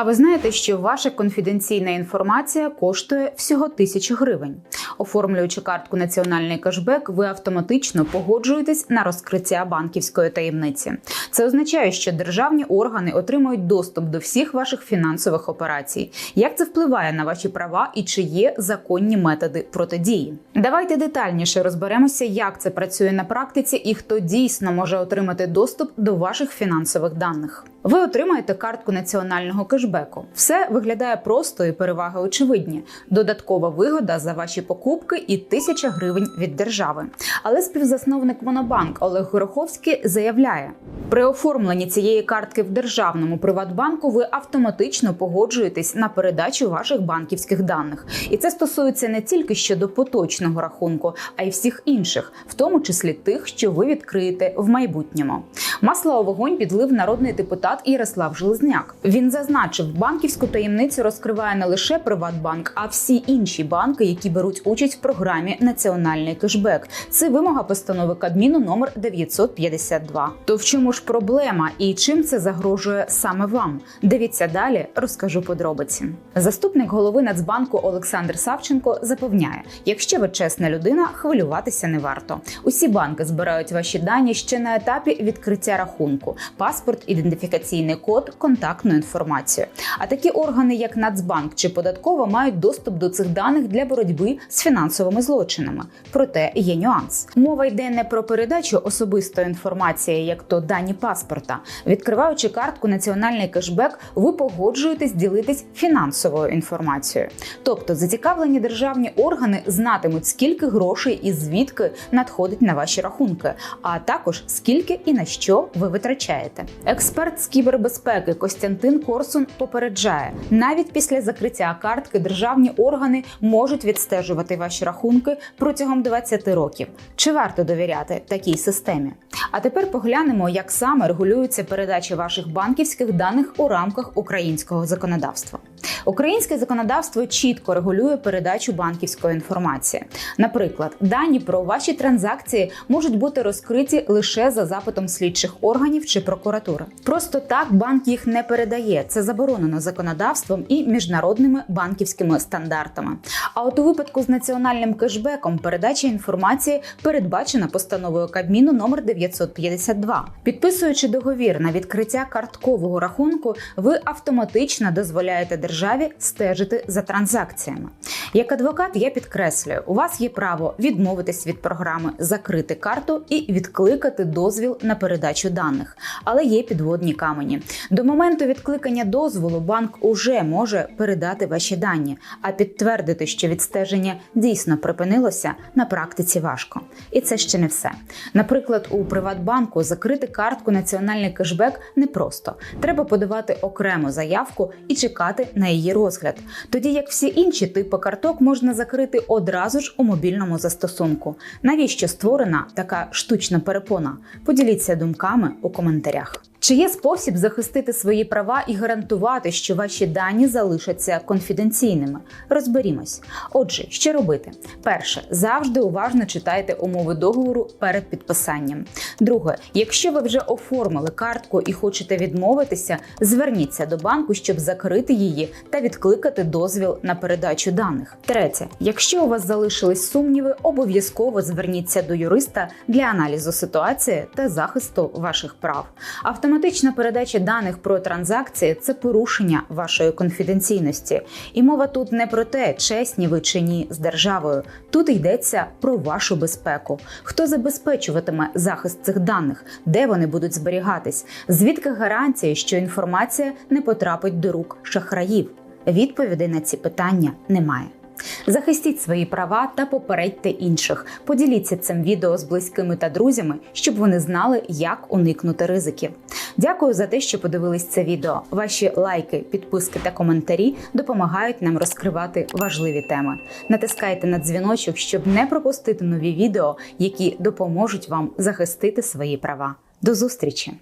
А ви знаєте, що ваша конфіденційна інформація коштує всього тисячу гривень. Оформлюючи картку Національний кешбек, ви автоматично погоджуєтесь на розкриття банківської таємниці. Це означає, що державні органи отримують доступ до всіх ваших фінансових операцій. Як це впливає на ваші права і чи є законні методи протидії? Давайте детальніше розберемося, як це працює на практиці і хто дійсно може отримати доступ до ваших фінансових даних. Ви отримаєте картку національного кешбеку. Все виглядає просто і переваги очевидні. Додаткова вигода за ваші покупки і тисяча гривень від держави. Але співзасновник Монобанк Олег Гороховський заявляє: при оформленні цієї картки в державному приватбанку ви автоматично погоджуєтесь на передачу ваших банківських даних. І це стосується не тільки щодо поточного рахунку, а й всіх інших, в тому числі тих, що ви відкриєте в майбутньому. Масло у вогонь підлив народний депутат Ярослав Железняк. Він зазначив, банківську таємницю розкриває не лише Приватбанк, а всі інші банки, які беруть участь в програмі Національний кешбек. Це вимога постанови Кабміну номер 952. То в чому ж проблема і чим це загрожує саме вам? Дивіться далі, розкажу подробиці. Заступник голови Нацбанку Олександр Савченко запевняє: якщо ви чесна людина, хвилюватися не варто. Усі банки збирають ваші дані ще на етапі відкриття рахунку, паспорт, ідентифікаційний код, контактну інформацію. А такі органи, як Нацбанк чи податкова, мають доступ до цих даних для боротьби з фінансовими злочинами. Проте є нюанс. Мова йде не про передачу особистої інформації, як то дані паспорта. Відкриваючи картку Національний кешбек, ви погоджуєтесь ділитись фінансовою інформацією. Тобто зацікавлені державні органи знатимуть, скільки грошей і звідки надходить на ваші рахунки, а також скільки і на що ви витрачаєте. Експерт з кібербезпеки Костянтин Корсун попереджає, навіть після закриття картки державні органи можуть відстежувати ваші рахунки протягом 20 років. Чи варто довіряти такій системі? А тепер поглянемо, як саме регулюється передача ваших банківських даних у рамках українського законодавства. Українське законодавство чітко регулює передачу банківської інформації. Наприклад, дані про ваші транзакції можуть бути розкриті лише за запитом слідчих органів чи прокуратури. Просто так банк їх не передає. Це заборонено законодавством і міжнародними банківськими стандартами. А от у випадку з національним кешбеком передача інформації передбачена постановою Кабміну номер 952. Підписуючи договір на відкриття карткового рахунку, ви автоматично дозволяєте державі стежити за транзакціями. Як адвокат, я підкреслюю, у вас є право відмовитись від програми, закрити карту і відкликати дозвіл на передачу даних. Але є підводні камені. До моменту відкликання дозволу банк уже може передати ваші дані, а підтвердити, що відстеження дійсно припинилося на практиці важко. І це ще не все. Наприклад, у Приватбанку закрити картку Національний кешбек непросто. Треба подавати окрему заявку і чекати на її розгляд. Тоді як всі інші типи карток можна закрити одразу ж у мобільному застосунку. Навіщо створена така штучна перепона? Поділіться думками у коментарях. Чи є спосіб захистити свої права і гарантувати, що ваші дані залишаться конфіденційними? Розберімось. Отже, що робити? Перше, завжди уважно читайте умови договору перед підписанням. Друге, якщо ви вже оформили картку і хочете відмовитися, зверніться до банку, щоб закрити її та відкликати дозвіл на передачу даних. Третє, якщо у вас залишились сумніви, обов'язково зверніться до юриста для аналізу ситуації та захисту ваших прав. Автоматична передача даних про транзакції це порушення вашої конфіденційності. І мова тут не про те, чесні ви чи ні з державою. Тут йдеться про вашу безпеку. Хто забезпечуватиме захист цих даних, де вони будуть зберігатись? Звідки гарантія, що інформація не потрапить до рук шахраїв? Відповідей на ці питання немає. Захистіть свої права та попередьте інших. Поділіться цим відео з близькими та друзями, щоб вони знали, як уникнути ризиків. Дякую за те, що подивились це відео. Ваші лайки, підписки та коментарі допомагають нам розкривати важливі теми. Натискайте на дзвіночок, щоб не пропустити нові відео, які допоможуть вам захистити свої права. До зустрічі!